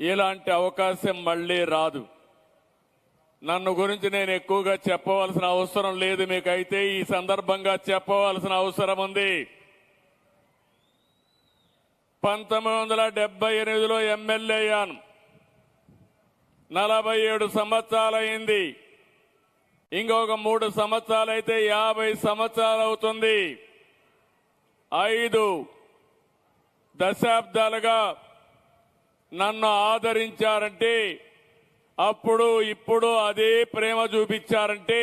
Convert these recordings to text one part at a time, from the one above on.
ఇలాంటి అవకాశం మళ్ళీ రాదు. నన్ను గురించి నేను ఎక్కువగా చెప్పవలసిన అవసరం లేదు మీకైతే ఈ సందర్భంగా చెప్పవలసిన అవసరం ఉంది. పంతొమ్మిది వందల డెబ్బై ఎనిమిదిలో ఎమ్మెల్యే అయ్యాను. నలభై ఏడు సంవత్సరాలైంది. ఇంకొక మూడు సంవత్సరాలైతే యాభై సంవత్సరాలు అవుతుంది ఐదు దశాబ్దాలుగా నన్ను ఆదరించారంటే అప్పుడు ఇప్పుడు అదే ప్రేమ చూపించారంటే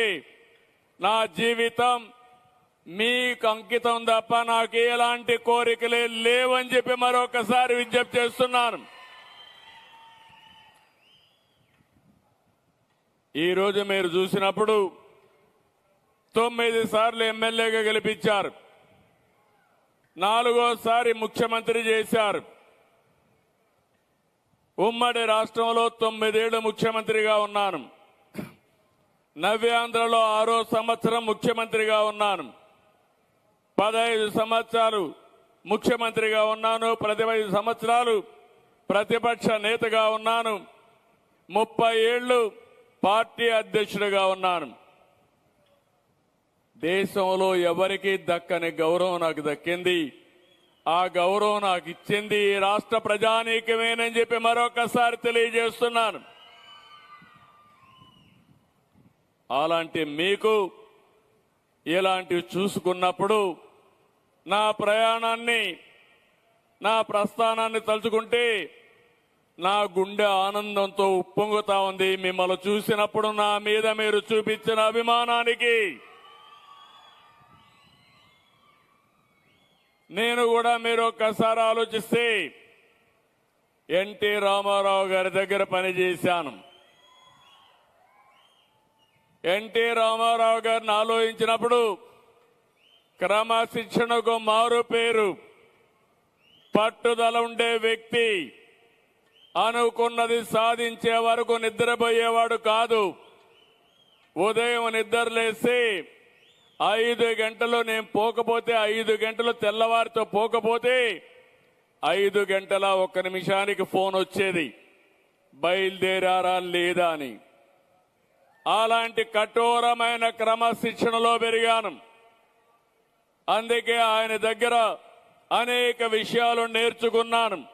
నా జీవితం మీకు అంకితం తప్ప నాకు ఎలాంటి కోరికలే లేవని చెప్పి మరొకసారి విజ్ఞప్తి చేస్తున్నాను. ఈ రోజు మీరు చూసినప్పుడు తొమ్మిది సార్లు ఎమ్మెల్యేగా గెలిపించారు. నాలుగోసారి ముఖ్యమంత్రి చేశారు. ఉమ్మడి రాష్ట్రంలో తొమ్మిదేళ్ళు ముఖ్యమంత్రిగా ఉన్నాను. నవ్యాంధ్రలో ఆరో సంవత్సరం ముఖ్యమంత్రిగా ఉన్నాను. పదహైదు సంవత్సరాలు ముఖ్యమంత్రిగా ఉన్నాను. పదిహైదు సంవత్సరాలు ప్రతిపక్ష నేతగా ఉన్నాను. ముప్పై ఏళ్ళు పార్టీ అధ్యక్షుడిగా ఉన్నాను. దేశంలో ఎవరికి దక్కని గౌరవం నాకు దక్కింది. ఆ గౌరవం నాకు ఇచ్చింది రాష్ట్ర ప్రజానీకమేనని చెప్పి మరొకసారి తెలియజేస్తున్నాను. అలాంటి మీకు ఇలాంటివి చూసుకున్నప్పుడు నా ప్రయాణాన్ని నా ప్రస్థానాన్ని తలుచుకుంటే నా గుండె ఆనందంతో ఉప్పొంగుతా ఉంది. మిమ్మల్ని చూసినప్పుడు నా మీద మీరు చూపించిన అభిమానానికి నేను కూడా మీరు ఒక్కసారి ఆలోచిస్తే ఎన్టీ రామారావు గారి దగ్గర పనిచేశాను ఎన్టీ రామారావు గారిని ఆలోచించినప్పుడు క్రమశిక్షణకు మారు పేరు పట్టుదల ఉండే వ్యక్తి అనుకున్నది సాధించే వరకు నిద్రపోయేవాడు కాదు. ఉదయం నిద్రలేసి ఐదు గంటలు నేను పోకపోతే ఐదు గంటలు తెల్లవారితో పోకపోతే ఐదు గంటల ఒక్క నిమిషానికి ఫోన్ వచ్చేది. బయలుదేరారా లేదా అని. అలాంటి కఠోరమైన క్రమశిక్షణలో పెరిగాను. అందుకే ఆయన దగ్గర అనేక విషయాలు నేర్చుకున్నాను.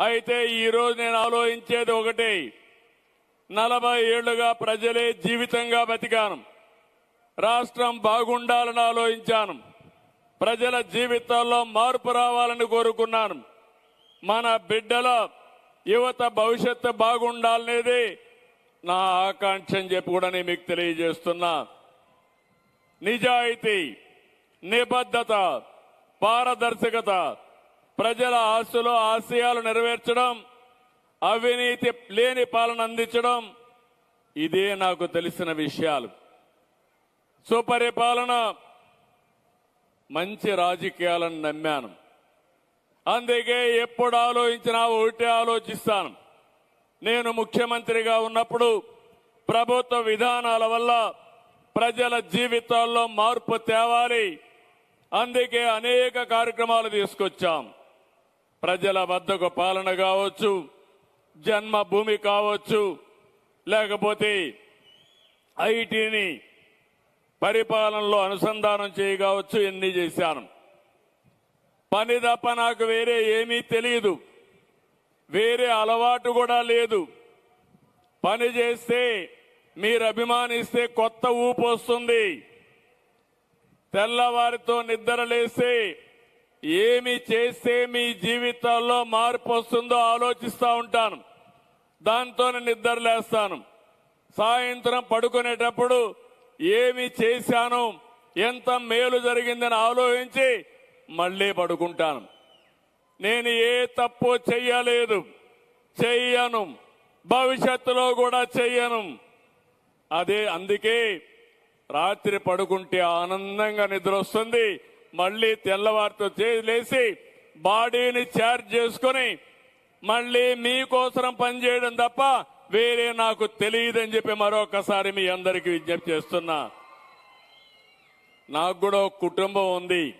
అయితే ఈరోజు నేను ఆలోచించేది ఒకటి. నలభై ఏళ్ళుగా ప్రజలే జీవితంగా బతికాను. రాష్ట్రం బాగుండాలని ఆలోచించాను. ప్రజల జీవితాల్లో మార్పు రావాలని కోరుకున్నాను. మన బిడ్డల యువత భవిష్యత్తు బాగుండాలనేది నా ఆకాంక్ష అని చెప్పి కూడా నేను మీకు తెలియజేస్తున్నా. నిజాయితీ నిబద్ధత పారదర్శకత ప్రజల ఆశలు ఆశయాలు నెరవేర్చడం అవినీతి లేని పాలన అందించడం ఇదే నాకు తెలిసిన విషయాలు. సుపరిపాలన మంచి రాజకీయాలను నమ్మాను. అందుకే ఎప్పుడు ఆలోచించినా ఒకటే ఆలోచిస్తాను. నేను ముఖ్యమంత్రిగా ఉన్నప్పుడు ప్రభుత్వ విధానాల వల్ల ప్రజల జీవితాల్లో మార్పు తేవాలి. అందుకే అనేక కార్యక్రమాలు తీసుకొచ్చాం. ప్రజల వద్దకు పాలన కావచ్చు జన్మభూమి కావచ్చు లేకపోతే ఐటీని పరిపాలనలో అనుసంధానం చేయవచ్చు ఎన్ని చేశాను. పని తప్ప నాకు వేరే ఏమీ తెలియదు వేరే అలవాటు కూడా లేదు. పని చేస్తే మీరు అభిమానిస్తే కొత్త ఊపు వస్తుంది. తెల్లవారితో నిద్రలేస్తే ఏమి చేస్తే మీ జీవితాల్లో మార్పు వస్తుందో ఆలోచిస్తూ ఉంటాను. దాంతోనే నిద్రలేస్తాను సాయంత్రం పడుకునేటప్పుడు ఏమి చేశాను? ఎంత మేలు జరిగిందని ఆలోచించి మళ్ళీ పడుకుంటాను. నేను ఏ తప్పు చెయ్యలేదు. చెయ్యను. భవిష్యత్తులో కూడా చెయ్యను. అదే అందుకే రాత్రి పడుకుంటే ఆనందంగా నిద్ర వస్తుంది మళ్ళీ తెల్లవారితో లేచి బాడీని ఛార్జ్ చేసుకొని మళ్ళీ మీకోసం పనిచేయడం తప్ప వేరే నాకు తెలియదని చెప్పి మరొకసారి మీ అందరికీ విజ్ఞప్తి చేస్తున్నా. నాకు కూడా ఒక కుటుంబం ఉంది.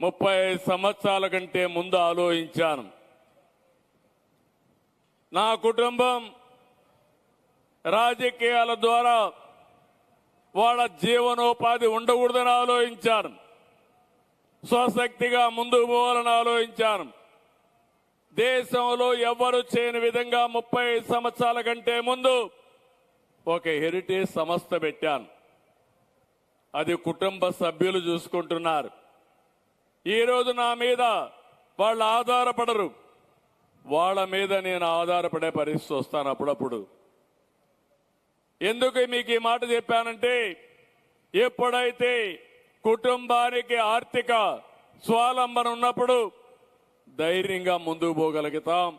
ముప్పై సంవత్సరాల కంటే ముందు ఆలోచించాను. నా కుటుంబం రాజకీయాల ద్వారా వాళ్ళ జీవనోపాధి ఉండకూడదని ఆలోచించాను. స్వశక్తిగా ముందుకు పోవాలని ఆలోచించాను. దేశంలో ఎవ్వరు చేయని విధంగా ముప్పై సంవత్సరాల కంటే ముందు ఒక హెరిటేజ్ సంస్థ పెట్టాను. అది కుటుంబ సభ్యులు చూసుకుంటున్నారు. ఈ రోజు నా మీద వాళ్ళు ఆధారపడరు. వాళ్ళ మీద నేను ఆధారపడే పరిస్థితి వస్తాను అప్పుడప్పుడు. ఎందుకు మీకు ఈ మాట చెప్పానంటే ఎప్పుడైతే కుటుంబానికి ఆర్థిక స్వాలంబన ఉన్నప్పుడు ధైర్యంగా ముందుకు పోగలుగుతాం.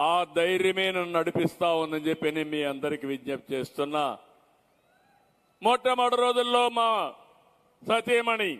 ఆ ధైర్యమే నన్ను నడిపిస్తా ఉందని చెప్పి నేను మీ అందరికి విజ్ఞప్తి చేస్తున్నా. మొట్టమొదటి రోజుల్లో మా సతీమణి